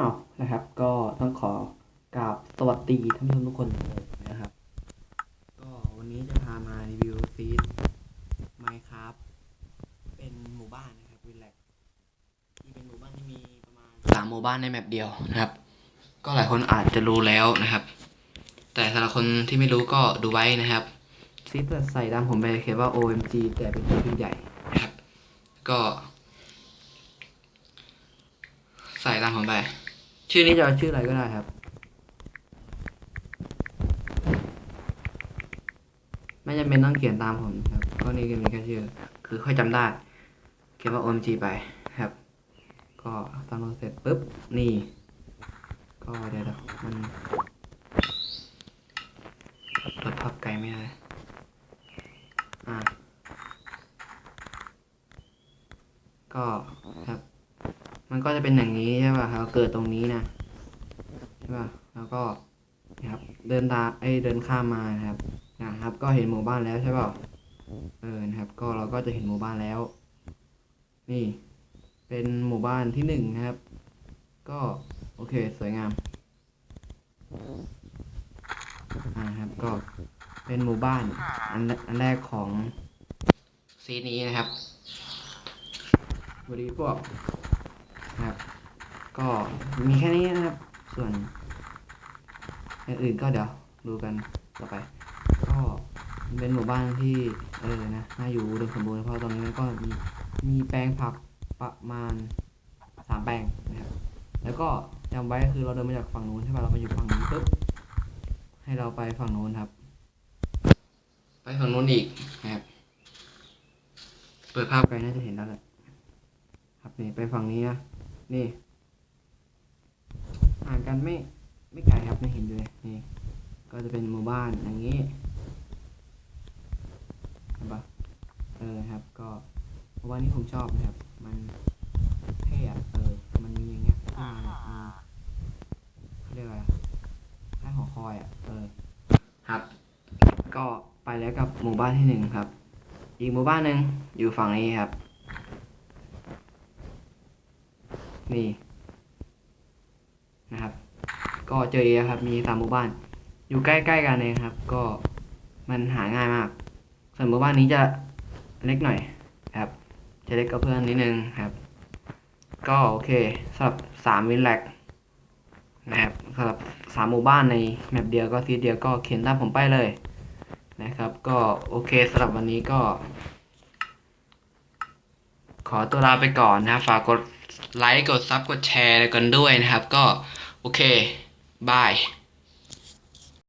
าวนะครับ ก็ต้องขอกราบสวัสดีท่านผู้ชมทุกคนเลยนะครับ ก็วันนี้จะพามารีวิวซีดไมครับเป็นหมู่บ้านนะครับวิลแลกที่เป็นหมู่บ้านที่มีประมาณสามหมู่บ้านในแมปเดียวนะครับ ก็หลายคนอาจจะรู้แล้วนะครับ แต่สำหรับคนที่ไม่รู้ก็ดูไว้นะครับซีดเปิดใส่ตามผมไปเขียนว่า OMG แต่เป็นตัวพิมพ์ใหญ่นะครับ ก็ใส่ตามผมไป ชื่อนี้จะเอาชื่ออะไรก็ได้ครับ ไม่จำเป็นต้องเขียนตามผมครับก็นี่ก็มีแค่ชื่อ คือค่อยจำได้เขียนว่า OMG ไปครับ ก็ตามเราเสร็จปุ๊บนี่ ก็เดี๋ยวมันเปิดภาพไกลไม่ได้อ่าก็ครับ มันก็จะเป็นอย่างนี้ใช่ป่ะครับเกิดตรงนี้นะใช่ป่ะแล้วก็นะครับเดินตาไอเดินข้ามมานะครับนะครับ ก็เห็นหมู่บ้านแล้วใช่ป่ะเออนะครับ ก็เราก็จะเห็นหมู่บ้านแล้ว นี่ เป็นหมู่บ้านที่หนึ่งนะครับ ก็โอเคสวยงามอ่าครับก็เป็นหมู่บ้านอันอันแรกของซีนี้นะครับสวัสดีพวก ครับ ก็มีแค่นี้นะครับ ส่วนอย่างอื่นก็เดี๋ยวดูกันต่อไป ก็เป็นหมู่บ้านที่เออนะน่าอยู่อุดมสมบูรณ์เพราะตอนนี้มันก็มีมีแปลงผักประมาณสามแปลงนะครับแล้วก็จำไว้คือเราเดินมาจากฝั่งนู้นใช่ป่ะเรามาอยู่ฝั่งนี้ปุ๊บให้เราไปฝั่งนู้นครับ ไปฝั่งนู้นอีกนะครับเปิดภาพไปน่าจะเห็นแล้วแหละครับนี่ไปฝั่งนี้นะ นี่ห่างกันไม่ไม่ไกลครับไม่เห็นเลยนี่ก็จะเป็นหมู่บ้านอย่างนี้เห็นปะเออครับ ก็หมู่บ้านนี้ผมชอบนะครับ มันเท่อะเออมันมีอย่างเงี้ยขึ้นมาเขาเรียกอะไรให้หอคอยอะเออครับ ก็ไปแล้วกับหมู่บ้านที่หนึ่งครับ อีกหมู่บ้านหนึ่งอยู่ฝั่งนี้ครับ นี่นะครับ ก็เจอเอครับ มีสามหมู่บ้าน อยู่ใกล้ๆกันเองครับ ก็มันหาง่ายมาก ส่วนหมู่บ้านนี้จะเล็กหน่อยครับ จะเล็กกว่าเพื่อนนิดนึงครับ ก็โอเคสำหรับสามวินแลกนะครับสำหรับสามหมู่บ้านในแมปเดียวก็ซีเดียวก็เขียนตามผมไปเลยนะครับ ก็โอเคสำหรับวันนี้ก็ ขอตัวลาไปก่อนนะฝากกด ไลค์กดซับกดแชร์กันด้วยนะครับ ก็โอเคบาย